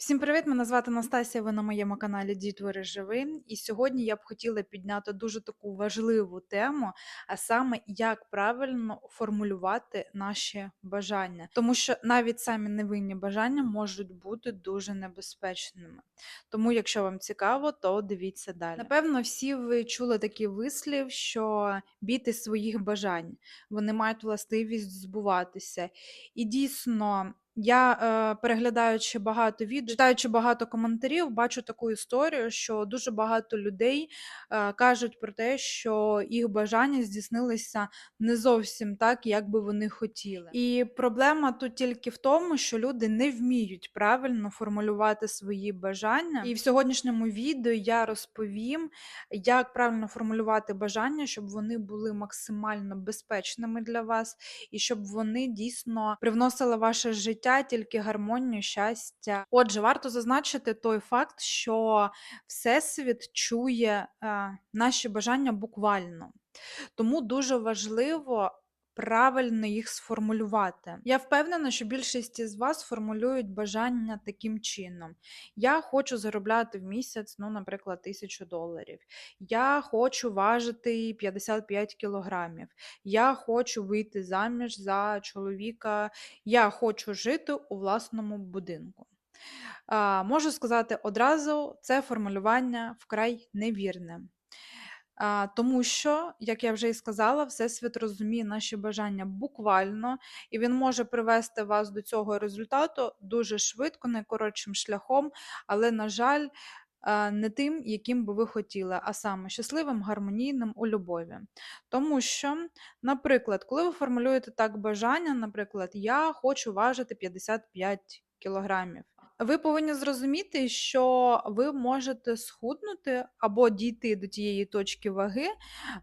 Всім привіт! Мене звати Настасія. Ви на моєму каналі Дітвори Живи. І сьогодні я б хотіла підняти дуже таку важливу тему, а саме як правильно формулювати наші бажання, тому що навіть самі невинні бажання можуть бути дуже небезпечними. Тому, якщо вам цікаво, то дивіться далі. Напевно, всі ви чули такий вислів, що біти своїх бажань вони мають властивість збуватися. І дійсно. Я, е, переглядаючи багато відео, читаючи багато коментарів, бачу таку історію, що дуже багато людей е, кажуть про те, що їх бажання здійснилися не зовсім так, як би вони хотіли. І проблема тут тільки в тому, що люди не вміють правильно формулювати свої бажання. І в сьогоднішньому відео я розповім, як правильно формулювати бажання, щоб вони були максимально безпечними для вас, і щоб вони дійсно привносили ваше життя тільки гармонію, щастя. Отже, варто зазначити той факт, що Всесвіт чує е, наші бажання буквально. Тому дуже важливо правильно їх сформулювати. Я впевнена, що більшість із вас формулюють бажання таким чином: я хочу заробляти в місяць, ну, наприклад, тисячу доларів. Я хочу важити 55 кілограмів. Я хочу вийти заміж за чоловіка. Я хочу жити у власному будинку. Можу сказати одразу, це формулювання вкрай невірне. Тому що, як я вже і сказала, Всесвіт розуміє наші бажання буквально, і він може привести вас до цього результату дуже швидко, найкоротшим шляхом, але, на жаль, не тим, яким би ви хотіли, а саме щасливим, гармонійним у любові. Тому що, наприклад, коли ви формулюєте так бажання, наприклад, я хочу важити 55 кілограмів. Ви повинні зрозуміти, що ви можете схуднути або дійти до тієї точки ваги,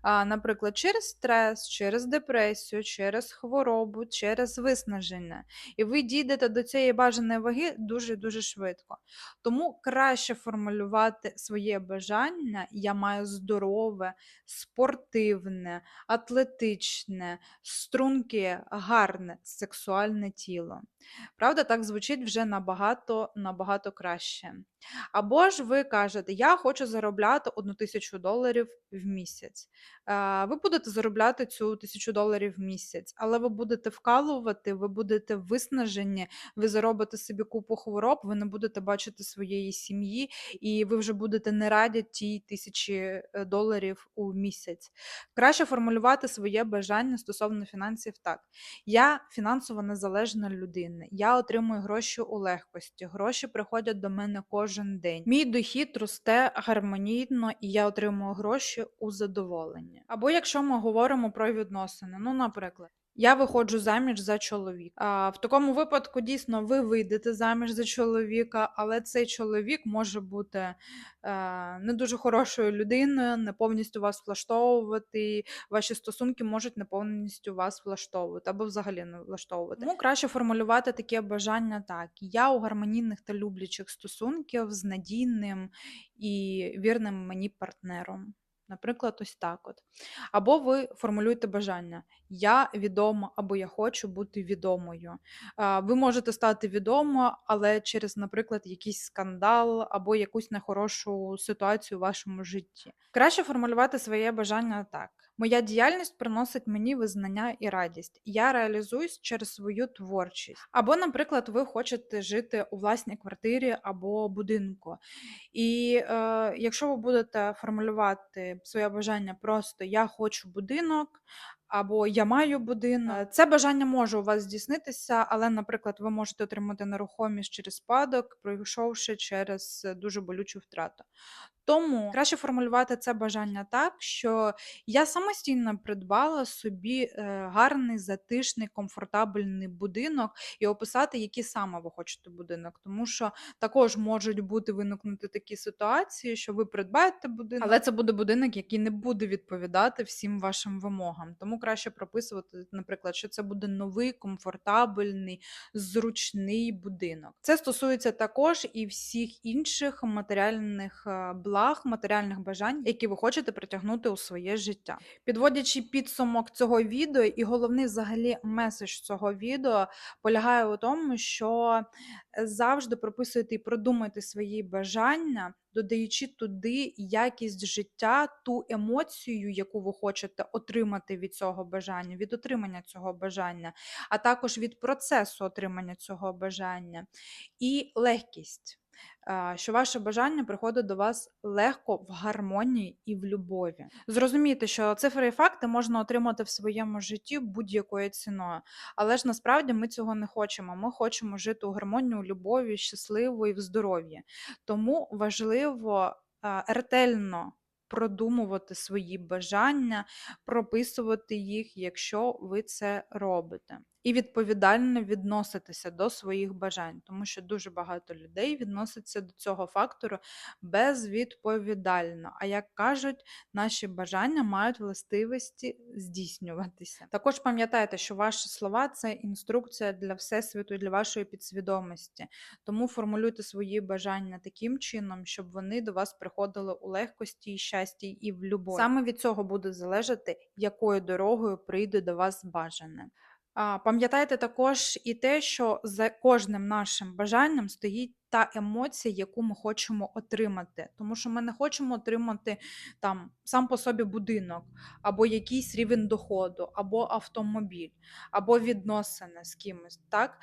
наприклад, через стрес, через депресію, через хворобу, через виснаження. І ви дійдете до цієї бажаної ваги дуже-дуже швидко. Тому краще формулювати своє бажання. Я маю здорове, спортивне, атлетичне, струнке, гарне, сексуальне тіло. Правда, так звучить вже набагато, набагато краще. Або ж ви кажете, я хочу заробляти 1 тисячу доларів в місяць. Е, Ви будете заробляти цю тисячу доларів в місяць, але ви будете вкалувати, ви будете виснажені, ви заробите собі купу хвороб, ви не будете бачити своєї сім'ї, і ви вже будете не раді тій тисячі е, доларів у місяць. Краще формулювати своє бажання стосовно фінансів так. Я фінансово незалежна людина, я отримую гроші у легкості, гроші приходять до мене кожен день. Мій дохід росте гармонійно і я отримую гроші у задоволенні. Або якщо ми говоримо про відносини, ну, наприклад. Я виходжу заміж за чоловіка. В такому випадку дійсно ви вийдете заміж за чоловіка, але цей чоловік може бути е, не дуже хорошою людиною, не повністю вас влаштовувати. Ваші стосунки можуть не повністю вас влаштовувати або взагалі не влаштовувати. Тому краще формулювати таке бажання так: я у гармонійних та люблячих стосунків з надійним і вірним мені партнером. Наприклад, ось так от. Або ви формулюєте бажання: Я відома, або я хочу бути відомою. Ви можете стати відома, але через, наприклад, якийсь скандал або якусь нехорошу ситуацію у вашому житті. Краще формулювати своє бажання так: Моя діяльність приносить мені визнання і радість. Я реалізуюсь через свою творчість. Або, наприклад, ви хочете жити у власній квартирі або будинку. І е, якщо ви будете формулювати своє бажання просто я хочу будинок, або я маю будинок. Це бажання може у вас здійснитися, але, наприклад, ви можете отримати нерухомість через спадок, пройшовши через е, дуже болючу втрату. Тому краще формулювати це бажання так, що я самостійно придбала собі е, гарний, затишний, комфортабельний будинок і описати, який саме ви хочете будинок. Тому що також можуть бути виникнути такі ситуації, що ви придбаєте будинок, але це буде будинок, який не буде відповідати всім вашим вимогам. Тому краще прописувати, наприклад, що це буде новий, комфортабельний, зручний будинок. Це стосується також і всіх інших матеріальних е, благ, матеріальних бажань, які ви хочете притягнути у своє життя. Підводячи підсумок цього відео, і головний взагалі меседж цього відео полягає у тому, що завжди прописуйте і продумуйте свої бажання, додаючи туди якість життя, ту емоцію, яку ви хочете отримати від цього бажання, від отримання цього бажання, а також від процесу отримання цього бажання, і легкість. Що ваше бажання приходить до вас легко в гармонії і в любові. Зрозумійте, що цифри і факти можна отримати в своєму житті будь-якою ціною. Але ж насправді ми цього не хочемо. Ми хочемо жити у гармонії, у любові, щасливо і в здоров'ї. Тому важливо ретельно продумувати свої бажання, прописувати їх, якщо ви це робите. І відповідально відноситися до своїх бажань, тому що дуже багато людей відносяться до цього фактору безвідповідально. А як кажуть, наші бажання мають властивості здійснюватися. Також пам'ятайте, що ваші слова це інструкція для всесвіту і для вашої підсвідомості. Тому формулюйте свої бажання таким чином, щоб вони до вас приходили у легкості, і щасті і в любові. Саме від цього буде залежати, якою дорогою прийде до вас бажане. Пам'ятайте також і те, що за кожним нашим бажанням стоїть та емоція, яку ми хочемо отримати. Тому що ми не хочемо отримати там сам по собі будинок, або якийсь рівень доходу, або автомобіль, або відносини з кимось, так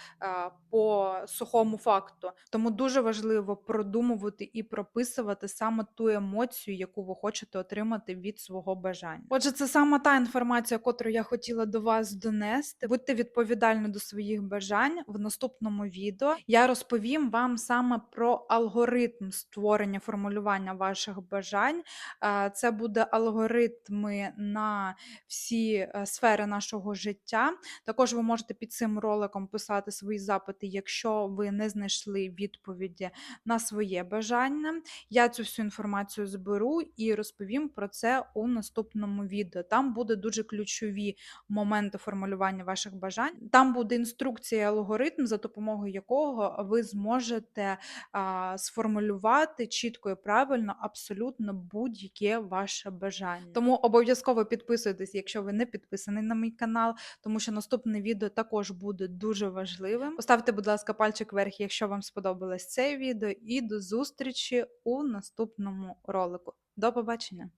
по сухому факту. Тому дуже важливо продумувати і прописувати саме ту емоцію, яку ви хочете отримати від свого бажання. Отже, це саме та інформація, яку я хотіла до вас донести. Будьте відповідальні до своїх бажань. В наступному відео я розповім вам саме про алгоритм створення формулювання ваших бажань. Е, Це буде алгоритми на всі е, сфери нашого життя. Також ви можете під цим роликом писати свої запити, якщо ви не знайшли відповіді на своє бажання. Я цю всю інформацію зберу і розповім про це у наступному відео. Там буде дуже ключові моменти формулювання ваших бажань. Там буде інструкція, алгоритм, за допомогою якого ви зможете а, сформулювати чітко і правильно абсолютно будь-яке ваше бажання. Тому обов'язково підписуйтесь, якщо ви не підписаний на мій канал, тому що наступне відео також буде дуже важливим. Поставте, будь ласка, пальчик вверх, якщо вам сподобалось це відео, і до зустрічі у наступному ролику. До побачення!